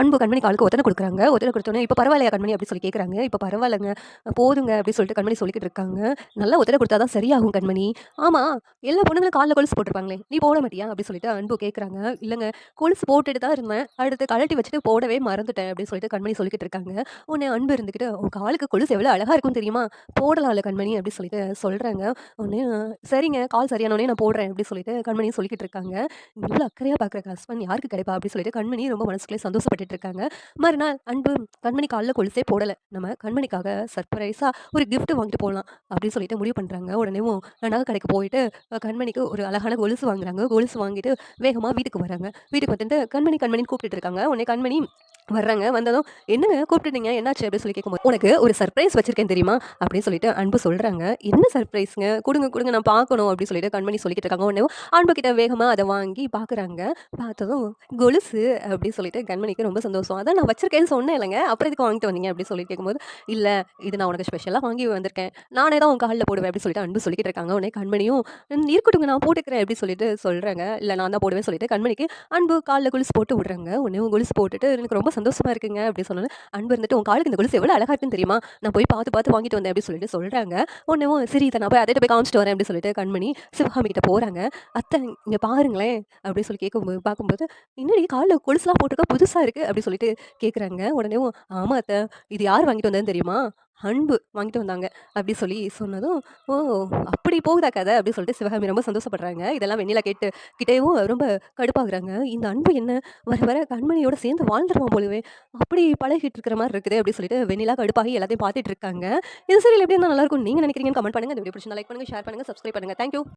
அன்பு கண்மணி காலுக்கு ஒத்தனை கொடுக்குறாங்க. ஒத்தனை கொடுத்தோன்னே இப்போ பரவாயில்லையா கண்மணி? அப்படி சொல்லி கேட்குறாங்க இப்போ பரவாயில்லைங்க போதுங்க அப்படி சொல்லிட்டு கண்மணி சொல்லிக்கிட்டு இருக்காங்க. நல்லா ஒத்தனை கொடுத்தா தான் சரியாகும் கண்மணி. ஆமாம் எல்லா பொண்ணுங்களும் காலில் கொலுசு போட்டிருப்பாங்களே நீ போட மாட்டியா? அப்படி சொல்லிட்டு அன்பு கேட்குறாங்க இல்லைங்க கொலுசு போட்டுட்டு தான் இருந்தேன். அடுத்து கழட்டி வச்சுட்டு போடவே மறந்துட்டேன் அப்படின்னு சொல்லிட்டு கண்மணி சொல்லிக்கிட்டு இருக்காங்க. உன்னை அன்பு இருந்துக்கிட்டு உன் காலுக்கு கொலுசு எவ்வளோ அழகாக இருக்கும் தெரியுமா? போடலாம்ல கண்மணி அப்படி சொல்லிட்டு சொல்கிறாங்க உடனே சரிங்க கால் சரியானோடனே நான் போடுறேன் அப்படி சொல்லிட்டு கண்மணி சொல்லிக்கிட்டு இருக்காங்க. இவ்வளோ அக்கறையாக பார்க்குற ஹஸ்பண்ட் யாருக்கு கிடைப்பா? அப்படி சொல்லிட்டு கண்மணி ரொம்ப மனசுக்குள்ளே சந்தோஷப்பட்டுட்டு இருக்காங்க மறுநாள் அன்பு கண்மணி காலில் கொலுசே போடலை. நம்ம கண்மணிக்காக சர்ப்ரைஸாக ஒரு கிஃப்ட் வாங்கிட்டு போகலாம் அப்படின்னு சொல்லிட்டு முடிவு பண்ணுறாங்க உடனேவும் நகை கடைக்கு போயிட்டு கண்மணிக்கு ஒரு அழகான கொலுசு வாங்குறாங்க. கொலுசு வாங்கிட்டு வேகமாக வீட்டுக்கு வராங்க. வீட்டுக்கு வந்துட்டு கண்மணி கண்மணின்னு கூப்பிட்டு இருக்காங்க உடனே கண்மணி வர்றாங்க. வந்ததும் என்னங்க கூப்பிட்டுட்டீங்க? என்னாச்சு? அப்படின்னு சொல்லி கேட்கும்போது உனக்கு ஒரு சர்ப்ரைஸ் வச்சிருக்கேன் தெரியுமா? அப்படின்னு சொல்லிட்டு அன்பு சொல்கிறாங்க என்ன சர்ப்ரைஸுங்க கொடுங்க கொடுங்க நான் பார்க்கணும். அப்படின்னு சொல்லிட்டு கண்மணி சொல்லிட்டு இருக்காங்க. உடனே அன்பு கிட்ட வேகமாக அதை வாங்கி பார்க்குறாங்க. பார்த்ததும் கொலுசு. அப்படின்னு சொல்லிட்டு கண்மணிக்கு ரொம்ப சந்தோஷம். அதான் நான் வச்சிருக்கேன்னு சொன்னேன் இல்லைங்க. அப்புறம் இதுக்கு வாங்கிட்டு வந்தீங்க? அப்படின்னு சொல்லி கேட்கும்போது இல்லை இது நான் உனக்கு ஸ்பெஷலாக வாங்கி வந்திருக்கேன். நானே தான் உன் காலில் போடுவேன். அப்படின்னு சொல்லிட்டு அன்பு சொல்லிட்டு இருக்காங்க. உடனே கண்மணியும் இருக்கட்டுங்க நான் போட்டுக்கிறேன். அப்படின்னு சொல்லிட்டு சொல்கிறாங்க இல்லை நான் தான் போடுவேன் சொல்லிட்டு கண்மணிக்கு அன்பு காலில் கொலுசு போட்டு விடுறாங்க. உடனே கொலுசு போட்டுட்டு எனக்கு ரொம்ப சந்தோஷமா இருக்குங்க அப்படின்னு சொன்னோன்னே அன்பு இருந்துட்டு உன் காலுக்கு இந்த கொலுசு எவ்வளோ அழகா இருக்குன்னு தெரியுமா? நான் போய் பார்த்து பார்த்து வாங்கிட்டு வந்தேன் அப்படின்னு சொல்லிட்டு சொல்கிறாங்க உடனே சரி இதை நான் போய் அதை போய் காமிச்சிட்டு வரேன் அப்படின்னு சொல்லிட்டு கண்மணி சிவகாமி கிட்ட போகிறாங்க அத்தை இங்கே பாருங்களேன் அப்படின்னு சொல்லி கேட்கும்போது பார்க்கும்போது இன்னடி காலில் கொலுசுலாம் போட்டிருக்க புதுசாக இருக்குது அப்படி சொல்லிட்டு கேட்குறாங்க உடனே ஆமாம் அத்தை. இது யார் வாங்கிட்டு வந்ததுன்னு தெரியுமா? அன்பு வாங்கிட்டு வந்தாங்க. அப்படி சொல்லி சொன்னதும் ஓ அப்படி போகுதா கதை? அப்படி சொல்லிட்டு சிவகாமி ரொம்ப சந்தோஷப்படுறாங்க. இதெல்லாம் வெண்ணிலா கேட்டு கிட்டேயும் ரொம்ப கடுப்பாகுறாங்க. இந்த அன்பு என்ன? வர வர கண்மணியோட சேர்ந்து வாழ்ந்துருவான் போலவே. அப்படி பழகிட்டு இருக்கிற மாதிரி இருக்குது. அப்படி சொல்லிட்டு வெண்ணிலா கடுப்பாகி எல்லாத்தையும் பார்த்துட்டு இருக்காங்க. இது சரி எப்படி இருந்தால் நல்லா இருக்கும்? நீங்கள் நினைக்கிறீங்கன்னு கமெண்ட் பண்ணுங்கள் இந்த வீடியோ பிடிச்சிருந்தா லைக் பண்ணுங்க ஷேர் பண்ணுங்க சப்ஸ்கிரைப் பண்ணுங்கள் தேங்க்யூ